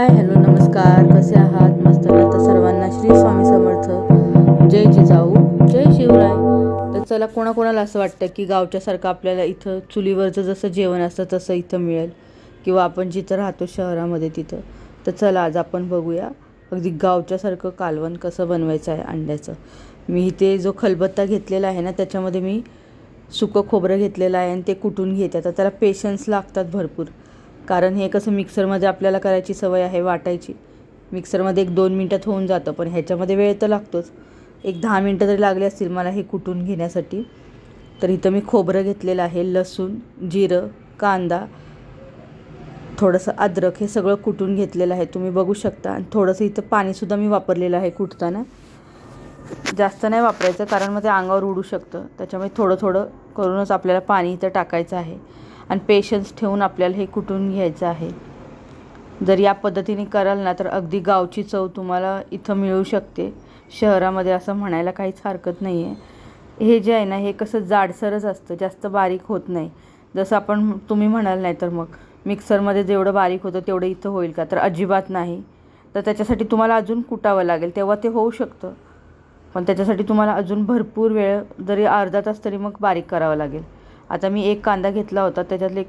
Hi hello नमस्कार. कसे आहात? मस्त ना तर सर्वांना श्री स्वामी समर्थ. जय जिजाऊ. जय शिवराय. तर चला कोणाकोणाला असं वाटतं की गावच्यासारखं आपल्याला इथं चुलीवरचं जसं जेवण असतं तसं इथं मिळेल? किंवा आपण जिथं राहतो शहरामध्ये तिथं? तर चला आज आपण बघूया. अगदी गावच्यासारखं कालवण कसं बनवायचं आहे अंड्याचं. मी इथे जो खलबत्ता घेतलेला आहे ना त्याच्यामध्ये मी सुकं खोबरं घेतलेलं आहे आणि ते कुटून घेते. आता त्याला पेशन्स लागतात भरपूर. कारण हे कसं मिक्सरमध्ये आपल्याला करायची सवय आहे वाटायची. मिक्सरमध्ये एक दोन मिनटात होऊन जातं पण ह्याच्यामध्ये वेळ तर लागतोच. एक दहा मिनटं तरी लागले असतील मला हे कुटून घेण्यासाठी तर इथं मी खोबरं घेतलेलं आहे लसूण जिरं कांदा थोडंसं अद्रक हे सगळं कुटून घेतलेलं आहे. तुम्ही बघू शकता. आणि थोडंसं इथं पाणीसुद्धा मी वापरलेलं आहे कुटताना. जास्त नाही वापरायचं कारण मग ते अंगावर उडू शकतं. त्याच्यामुळे थोडं थोडं करूनच आपल्याला पाणी इथं टाकायचं आहे. आणि पेशन्स ठेवून आपल्याला हे कुटून घ्यायचं आहे? जर या पद्धतीने कराल ना तर अगदी गावची चव तुम्हाला इथं मिळू शकते. शहरामध्ये असं म्हणायला काहीच हरकत नाही आहे हे जे आहे ना हे कसं जाडसरच असतं जास्त बारीक होत नाही. जसं आपण तुम्ही म्हणाल नाही तर मग मिक्सरमध्ये जेवढं बारीक होतं तेवढं इथं होईल का? तर अजिबात नाही. तर त्याच्यासाठी तुम्हाला अजून कुटावं लागेल. तेव्हा ते होऊ शकतं. पण त्याच्यासाठी तुम्हाला अजून भरपूर वेळ जरी अर्धा तास तरी मग बारीक करावं लागेल. आता मी एक कांदा घेतला होता त्याच्यातले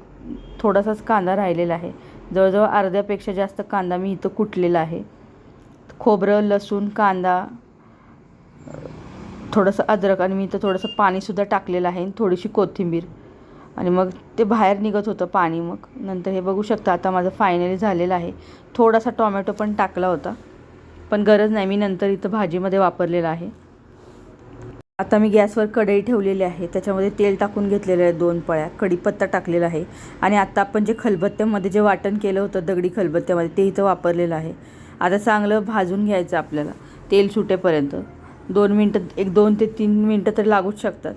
थोडासाच कांदा राहिलेला आहे. जवळजवळ अर्ध्यापेक्षा जास्त कांदा मी इथं कुटलेला आहे. खोबरं लसूण कांदा थोडंसं अद्रक आणि मी इथं थोडंसं पाणीसुद्धा टाकलेलं आहे आणि थोडीशी कोथिंबीर. आणि मग ते बाहेर निघत होतं पाणी मग. नंतर हे बघू शकता आता माझं फायनली झालेलं आहे. थोडासा टॉमॅटो पण टाकला होता. पण गरज नाही मी नंतर इथं भाजीमध्ये वापरलेलं आहे. आता मी गॅसवर कढई ठेवलेली आहे. त्याच्यामध्ये तेल टाकून घेतलेलं आहे दोन पळ्या. कढीपत्ता टाकलेला आहे. आणि आत्ता आपण जे खलबत्त्यामध्ये जे वाटण केलं होतं दगडी खलबत्त्यामध्ये ते इथं वापरलेलं आहे. आता चांगलं भाजून घ्यायचं आपल्याला. तेल सुटेपर्यंत. दोन मिनटं एक दोन ते तीन मिनटं तरी लागूच शकतात.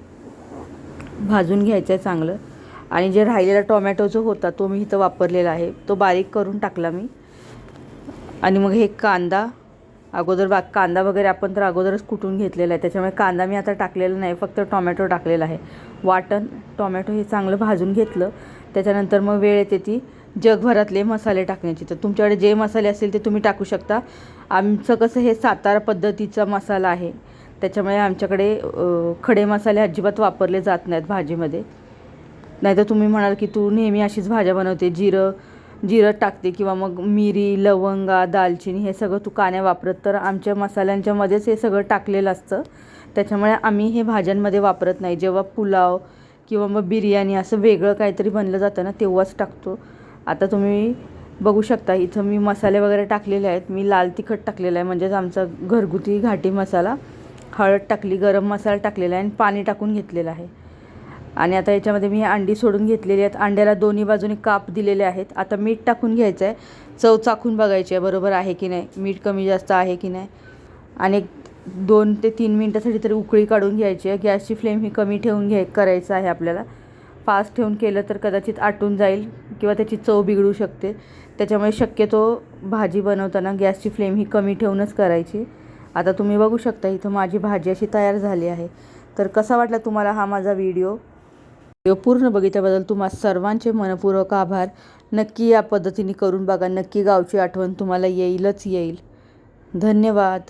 भाजून घ्यायचं आहे चांगलं. आणि जे राहिलेला टोमॅटो जो होता तो मी इथं वापरलेला आहे. तो बारीक करून टाकला मी. आणि मग हे कांदा अगोदर बा कांदा वगैरे आपण तर अगोदरच कुटून घेतलेला आहे. त्याच्यामुळे कांदा मी आता टाकलेला नाही फक्त टॉमॅटो टाकलेला आहे. वाटण टॉमॅटो हे चांगलं भाजून घेतलं. त्याच्यानंतर मग वेळ येते ती जगभरातले मसाले टाकण्याची. तर तुमच्याकडे जे मसाले असतील ते तुम्ही टाकू शकता. आमचं कसं हे सातारा पद्धतीचा मसाला आहे. त्याच्यामुळे आमच्याकडे खडे मसाले अजिबात वापरले जात नाहीत भाजीमध्ये. नाहीतर तुम्ही म्हणाल की तू नेहमी अशीच भाज्या बनवते जिरं जिरं टाकते किंवा मग मिरी लवंगा दालचिनी हे सगळं तू काण्या वापरत तर आमच्या मसाल्यांच्यामध्येच हे सगळं टाकलेलं असतं. त्याच्यामुळे आम्ही हे भाज्यांमध्ये वापरत नाही. जेव्हा पुलाव किंवा मग बिर्याणी असं वेगळं काहीतरी बनलं जातं ना तेव्हाच टाकतो. आता तुम्ही बघू शकता इथं मी मसाले वगैरे टाकलेले आहेत. मी लाल तिखट टाकलेलं आहे म्हणजेच आमचा घरगुती घाटी मसाला. हळद टाकली गरम मसाला टाकलेला आहे आणि पाणी टाकून घेतलेलं आहे. आणि आता याच्यामध्ये मी अंडी सोडून घेतलेली आहेत. अंड्याला दोन्ही बाजूने काप दिलेले आहेत. आता मीठ टाकून घ्यायचं आहे चव चाखून बघायची आहे बरोबर आहे की नाही? मीठ कमी जास्त आहे की नाही? आणि दोन ते तीन मिनटासाठी तरी उकळी काढून घ्यायची आहे. गॅसची फ्लेम ही कमी ठेवून घ्याय करायचं आहे आपल्याला. फास्ट ठेवून केलं तर कदाचित आटून जाईल किंवा त्याची चव बिघडू शकते. त्याच्यामुळे शक्यतो भाजी बनवताना गॅसची फ्लेम ही कमी ठेवूनच करायची. आता तुम्ही बघू शकता इथं माझी भाजी अशी तयार झाली आहे. तर कसा वाटला तुम्हाला हा माझा व्हिडिओ? पूर्ण बघितल्याबद्दल तुम्हा सर्वांचे मनपूर्वक आभार. नक्की या पद्धतीने करून बघा. नक्की गावची आठवण तुम्हाला येईलच येईल. धन्यवाद.